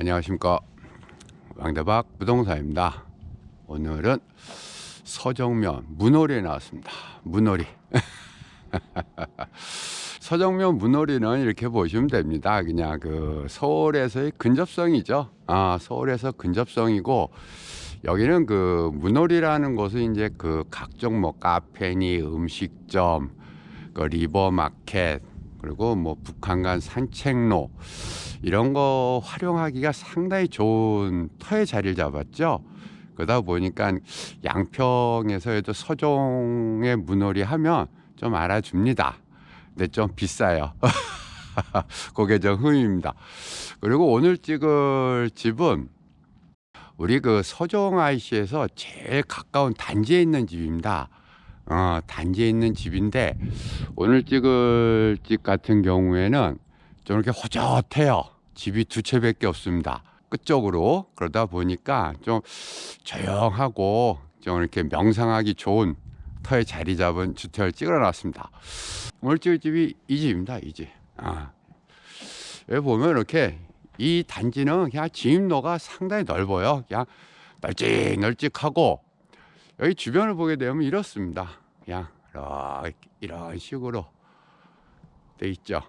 안녕하십니까. 왕대박 부동산입니다. 오늘은 서정면 문호리에 나왔습니다. 문호리. 서정면 문호리는 이렇게 보시면 됩니다. 그냥 그 서울에서의 근접성이죠. 아 서울에서 근접성이고 여기는 그 문호리라는 곳은 이제 그 각종 뭐 카페니 음식점 그 리버마켓 그리고 뭐 북한간 산책로 이런 거 활용하기가 상당히 좋은 터의 자리를 잡았죠. 그러다 보니까 양평에서도 서종의 문어리 하면 좀 알아줍니다. 근데 좀 비싸요. 그게 좀 흠입니다. 그리고 오늘 찍을 집은 우리 그 서종 IC에서 제일 가까운 단지에 있는 집입니다. 어, 단지에 있는 집인데 오늘 찍을 집 같은 경우에는 좀 이렇게 호젓해요. 집이 두 채밖에 없습니다. 끝쪽으로 그러다 보니까 좀 조용하고 좀 이렇게 명상하기 좋은 터에 자리 잡은 주택을 찍어놨습니다. 오늘 찍을 집이 이 집입니다. 이 집. 아. 여기 보면 이렇게 이 단지는 그냥 진입로가 상당히 넓어요. 그냥 널찍널찍하고 여기 주변을 보게 되면 이렇습니다. 그냥 이런 식으로 돼 있죠.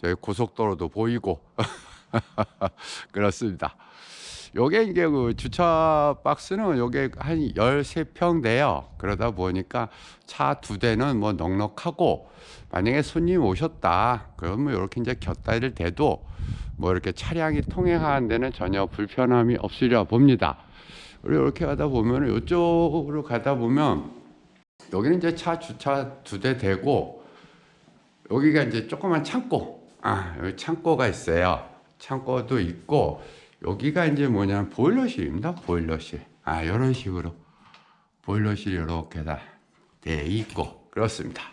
저희 고속도로도 보이고 그렇습니다. 요게 이제 그 주차 박스는 요게 한 13평 돼요. 그러다 보니까 차 두 대는 뭐 넉넉하고 만약에 손님 오셨다. 그러면 이렇게 이제 곁다리를 대도 뭐 이렇게 차량이 통행하는 데는 전혀 불편함이 없으리라 봅니다. 그리고 이렇게 가다 보면 이쪽으로 가다 보면 여기는 이제 차 주차 두 대 되고 여기가 이제 조그만 창고. 아 여기 창고가 있어요. 창고도 있고 여기가 이제 뭐냐면 보일러실입니다 보일러실. 아 이런 식으로 보일러실이 이렇게 다 돼 있고 그렇습니다.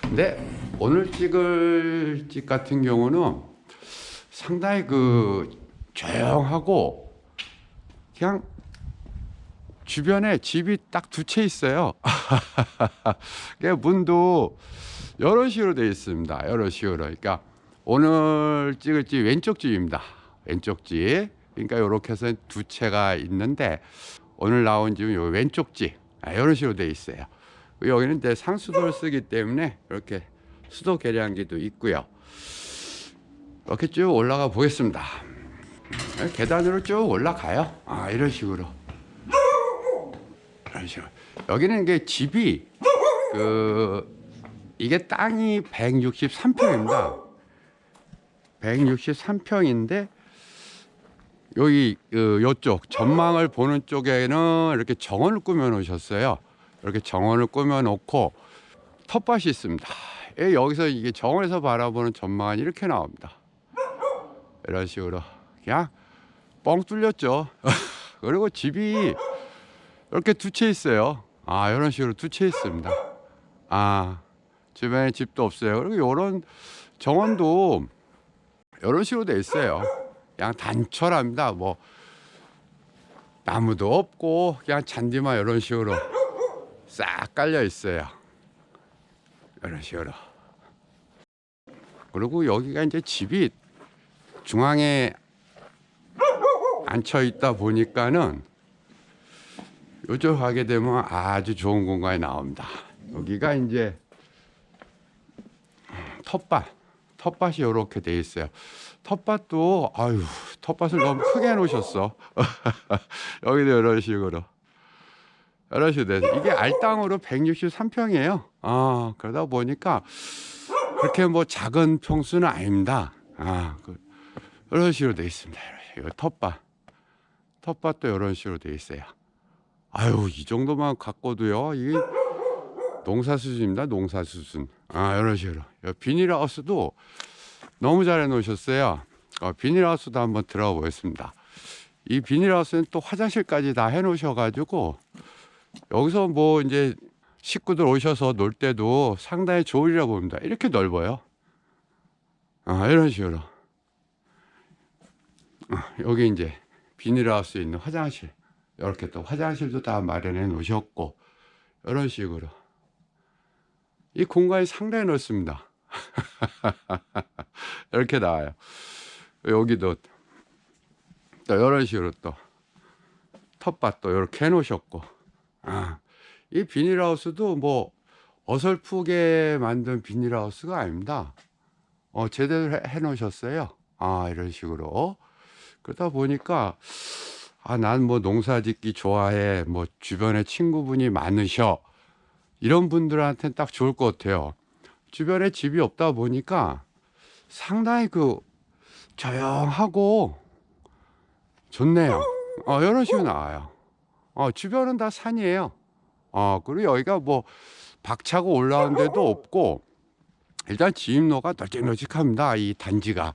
근데 오늘 찍을 집 같은 경우는 상당히 그 조용하고 그냥 주변에 집이 딱 두 채 있어요. 그 문도 여러 식으로 되어 있습니다. 여러 식으로. 그러니까 오늘 찍을 집 왼쪽 집입니다. 왼쪽 집. 그러니까 이렇게 해서 두 채가 있는데 오늘 나온 집은 요 왼쪽 집. 아, 이런 식으로 되어 있어요. 여기는 이제 상수도를 쓰기 때문에 이렇게 수도 계량기도 있고요. 이렇게 쭉 올라가 보겠습니다. 계단으로 쭉 올라가요. 아, 이런 식으로. 식으로. 여기는 이게 집이 그 이게 땅이 163평입니다. 163평인데 여기 그 요쪽 전망을 보는 쪽에는 이렇게 정원을 꾸며 놓으셨어요. 이렇게 정원을 꾸며 놓고 텃밭이 있습니다. 예, 여기서 이게 정원에서 바라보는 전망이 이렇게 나옵니다. 이런 식으로 그냥 뻥 뚫렸죠. 그리고 집이 이렇게 두 채 있어요. 아, 이런 식으로 두 채 있습니다. 아, 주변에 집도 없어요. 그리고 이런 정원도 이런 식으로 돼 있어요. 그냥 단촐합니다. 뭐 나무도 없고 그냥 잔디만 이런 식으로 싹 깔려 있어요. 이런 식으로. 그리고 여기가 이제 집이 중앙에 앉혀 있다 보니까는 요쪽 가게 되면 아주 좋은 공간이 나옵니다. 여기가 이제 텃밭, 텃밭이 이렇게 돼 있어요. 텃밭도 아유 텃밭을 너무 크게 해놓으셨어. 여기도 이런 식으로 이런 식으로 돼서 이게 알땅으로 163평이에요. 아 그러다 보니까 그렇게 뭐 작은 평수는 아닙니다. 아 그, 이런 식으로 돼 있습니다. 식으로 텃밭, 텃밭도 이런 식으로 돼 있어요. 아유 이 정도만 갖고도요 이게 농사 수준입니다 농사 수준 아 이런 식으로. 비닐하우스도 너무 잘 해놓으셨어요. 어, 비닐하우스도 한번 들어가 보겠습니다. 이 비닐하우스는 또 화장실까지 다 해놓으셔가지고 여기서 뭐 이제 식구들 오셔서 놀 때도 상당히 좋으리라 봅니다. 이렇게 넓어요. 아 이런 식으로. 어, 여기 이제 비닐하우스에 있는 화장실 이렇게 또 화장실도 다 마련해 놓으셨고 이런 식으로 이 공간이 상당히 넓습니다. 이렇게 나와요. 여기도 또 이런 식으로 또 텃밭 또 이렇게 해 놓으셨고 아, 이 비닐하우스도 뭐 어설프게 만든 비닐하우스가 아닙니다. 어, 제대로 해, 해 놓으셨어요. 아, 이런 식으로. 그러다 보니까, 아, 난 뭐 농사 짓기 좋아해. 뭐 주변에 친구분이 많으셔. 이런 분들한테는 딱 좋을 것 같아요. 주변에 집이 없다 보니까 상당히 그 조용하고 좋네요. 어, 이런 식으로 나와요. 어, 주변은 다 산이에요. 어, 그리고 여기가 뭐 박차고 올라온 데도 없고 일단 지임로가 널찍널찍합니다. 이 단지가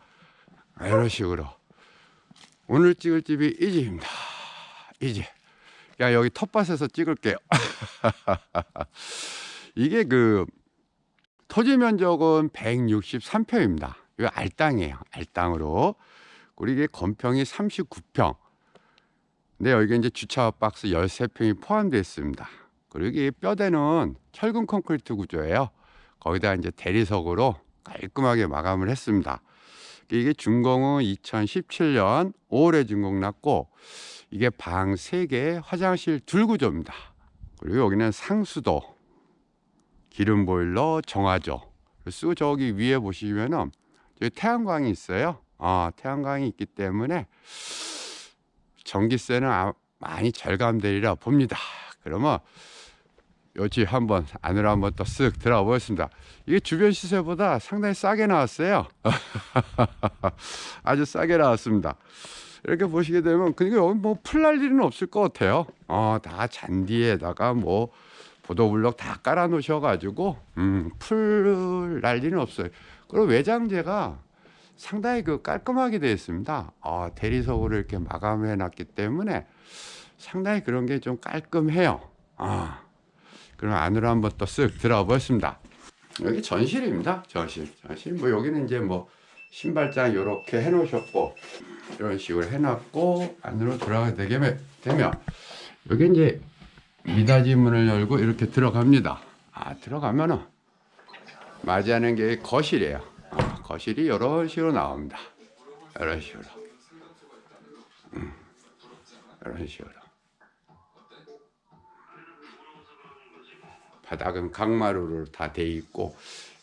아, 이런 식으로 오늘 찍을 집이 이 집입니다. 이 집. 야 여기 텃밭에서 찍을게요. 이게 그 토지 면적은 163평입니다. 이거 알땅이에요. 알땅으로. 그리고 이게 건평이 39평. 근데 여기 이제 주차 박스 13평이 포함되어 있습니다. 그리고 이게 뼈대는 철근 콘크리트 구조예요. 거기다 이제 대리석으로 깔끔하게 마감을 했습니다. 이게 준공은 2017년 5월에 준공 났고 이게 방 3개, 화장실 둘 구조입니다. 그리고 여기는 상수도, 기름 보일러, 정화조. 쓰고 저기 위에 보시면은 태양광이 있어요. 아, 태양광이 있기 때문에 전기세는 아- 많이 절감되리라 봅니다. 그러면 요집 한번 안으로 한번 또 쓱 들어가 보겠습니다. 이게 주변 시세보다 상당히 싸게 나왔어요. 아주 싸게 나왔습니다. 이렇게 보시게 되면 그러니까 여기 뭐 풀날 일은 없을 것 같아요. 어, 다 잔디에다가 뭐 보도블럭 다 깔아 놓으셔 가지고 음, 풀날 일은 없어요. 그리고 외장재가 상당히 그 깔끔하게 되어 있습니다. 어, 대리석으로 이렇게 마감해 놨기 때문에 상당히 그런 게 좀 깔끔해요. 아. 그럼 안으로 한번 또 쓱 들어가 보겠습니다. 여기 전실입니다. 전실. 전실. 뭐 여기는 이제 뭐 신발장 이렇게 해 놓으셨고 이런 식으로 해 놨고 안으로 들어가게 되게 되면 여기 이제 미닫이 문을 열고 이렇게 들어갑니다. 아 들어가면은 맞이하는 게 거실이에요. 아, 거실이 이런 식으로 나옵니다. 이런 식으로. 음, 이런 식으로. 바닥은 강마루로 다돼 있고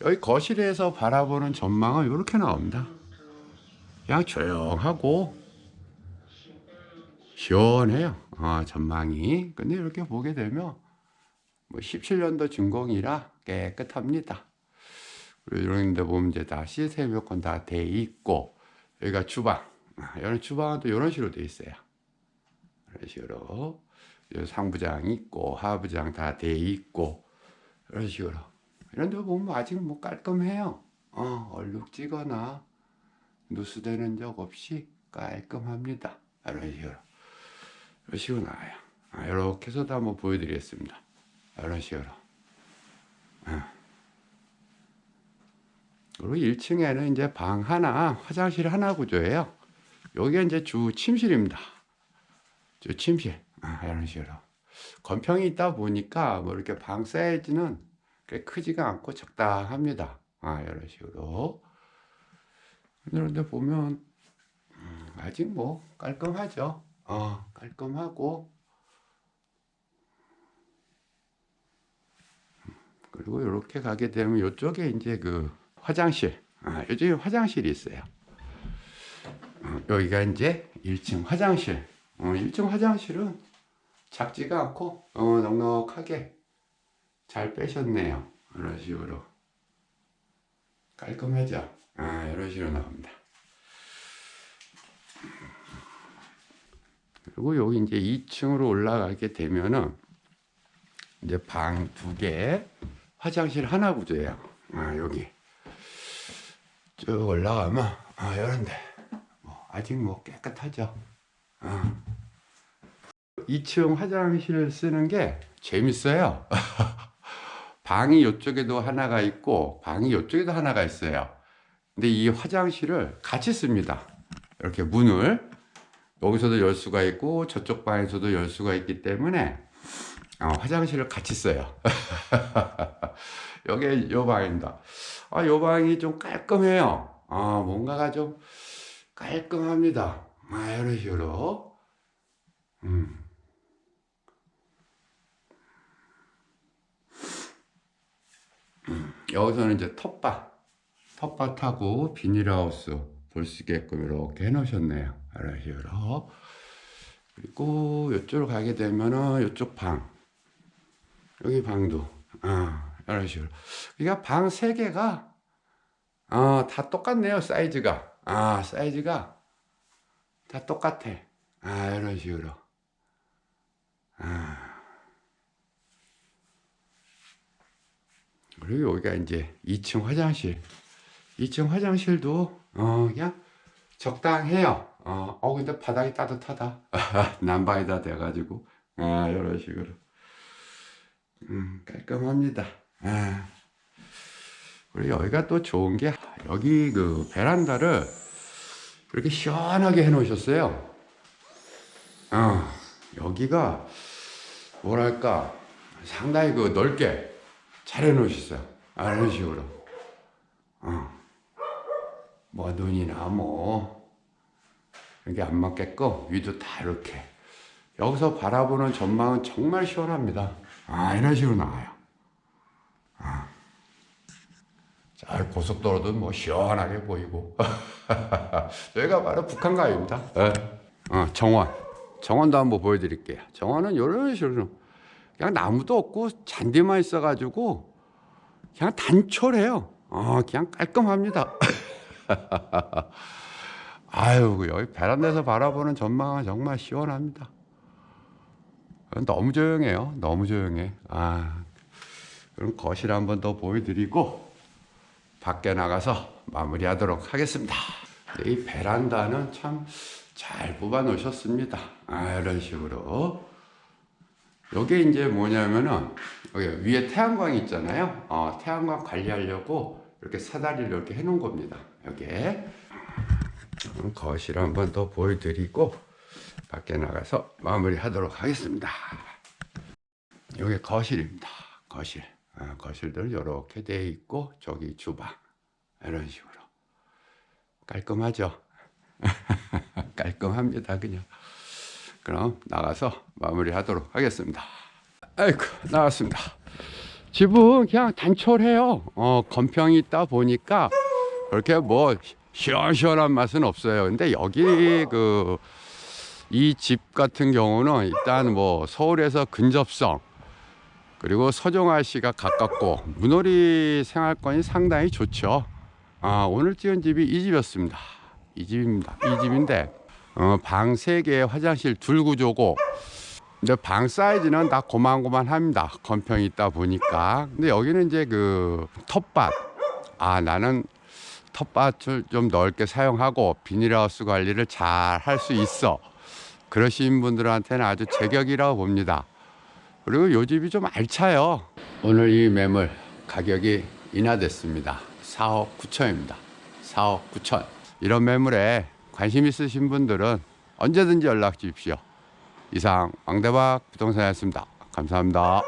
여기 거실에서 바라보는 전망은 이렇게 나옵니다. 그냥 조용하고 시원해요. 아, 전망이. 근데 이렇게 보게 되면 뭐 17년도 준공이라 깨끗합니다. 이런 데 보면 이제 다 시스템 여건 다돼 있고 여기가 주방. 아, 이런 주방은 또 이런 식으로 돼 있어요. 이런 식으로 상부장 있고 하부장 다 돼 있고 이런 식으로 이런 데 보면 아직 뭐 깔끔해요. 어, 얼룩지거나 누수되는 적 없이 깔끔합니다. 이런 식으로 이런 식으로 나와요. 아, 이렇게 해서도 한번 보여드리겠습니다. 이런 식으로. 아. 그리고 1층에는 이제 방 하나, 화장실 하나 구조예요. 여기가 이제 주 침실입니다. 주 침실. 아, 이런 식으로. 건평이 있다 보니까 뭐 이렇게 방 사이즈는 크지가 않고 적당합니다. 아, 이런 식으로. 그런데 보면 음, 아직 뭐 깔끔하죠. 어, 깔끔하고 그리고 이렇게 가게 되면 이쪽에 이제 그 화장실, 아, 요즘에 화장실이 있어요. 어, 여기가 이제 1층 화장실. 어, 1층 화장실은 작지가 않고 어, 넉넉하게 잘 빼셨네요. 이런 식으로 깔끔하죠. 아, 이런 식으로 나옵니다. 그리고 여기 이제 2층으로 올라가게 되면은 이제 방 두 개, 화장실 하나 구조예요. 아, 여기 쭉 올라가면 아, 이런데 뭐 아직 뭐 깨끗하죠. 아. 2층 화장실 쓰는 게 재밌어요. 방이 이쪽에도 하나가 있고 방이 이쪽에도 하나가 있어요. 근데 이 화장실을 같이 씁니다. 이렇게 문을 여기서도 열 수가 있고 저쪽 방에서도 열 수가 있기 때문에 어, 화장실을 같이 써요. 여기 요 방입니다. 아, 요 방이 좀 깔끔해요. 아, 뭔가가 좀 깔끔합니다. 아, 이런 식으로. 음. 여기서는 이제 텃밭, 텃밭하고 비닐하우스 볼 수 있게끔 이렇게 해놓으셨네요. 이런 식으로. 그리고 이쪽으로 가게 되면은 이쪽 방, 여기 방도, 아, 이런 식으로. 그러니까 방 세 개가 어, 다 똑같네요, 사이즈가. 아, 사이즈가 다 똑같아. 아, 이런 식으로. 아. 그리고 여기가 이제 2층 화장실. 2층 화장실도, 어, 그냥 적당해요. 어, 어, 근데 바닥이 따뜻하다. 난방에다 돼가지고. 아, 이런 식으로. 음, 깔끔합니다. 아. 그리고 여기가 또 좋은 게 여기 그 베란다를 이렇게 시원하게 해 놓으셨어요. 어, 여기가 뭐랄까 상당히 그 넓게 아, 이런 식으로. 어. 뭐 눈이나 뭐 이게 안 맞게끔 위도 다 이렇게 여기서 바라보는 전망은 정말 시원합니다. 아, 이런 식으로 나와요. 자, 고속도로도 뭐 시원하게 보이고. 여기가 바로 북한가입니다. 예. 어, 정원. 정원도 한번 보여드릴게요. 정원은 이런 식으로 그냥 나무도 없고 잔디만 있어가지고 그냥 단촐해요. 어, 그냥 깔끔합니다. 아유, 그 여기 베란다에서 바라보는 전망은 정말 시원합니다. 너무 조용해요. 너무 조용해. 아, 그럼 거실 한 번 더 보여드리고 밖에 나가서 마무리하도록 하겠습니다. 네, 이 베란다는 참 잘 뽑아 놓으셨습니다. 아, 이런 식으로. 요게 이제 뭐냐면은 위에 태양광이 있잖아요. 어, 태양광 관리하려고 이렇게 사다리를 이렇게 해놓은 겁니다. 여기에. 그럼 거실 한번 더 보여드리고 밖에 나가서 마무리하도록 하겠습니다. 여기 거실입니다. 거실. 아, 거실들 이렇게 돼 있고 저기 주방 이런 식으로 깔끔하죠. 깔끔합니다 그냥. 그럼 나가서 마무리하도록 하겠습니다. 아이고 나왔습니다. 집은 그냥 단촐해요. 어 건평이 있다 보니까 그렇게 뭐 시원시원한 맛은 없어요. 근데 여기 그 이 집 같은 경우는 일단 뭐 서울에서 근접성 그리고 서정아시가 가깝고 문호리 생활권이 상당히 좋죠. 아, 오늘 찍은 집이 이 집이었습니다. 이 집입니다. 이 집인데 어, 방 3개, 화장실 둘 구조고 근데 방 사이즈는 다 고만고만합니다. 건평이 있다 보니까. 근데 여기는 이제 그 텃밭. 아, 나는 텃밭을 좀 넓게 사용하고 비닐하우스 관리를 잘 할 수 있어. 그러신 분들한테는 아주 제격이라고 봅니다. 그리고 요 집이 좀 알차요. 오늘 이 매물 가격이 인하됐습니다. 4억 9천입니다. 4억 9천. 이런 매물에 관심 있으신 분들은 언제든지 연락 주십시오. 이상 왕대박 부동산이었습니다. 감사합니다.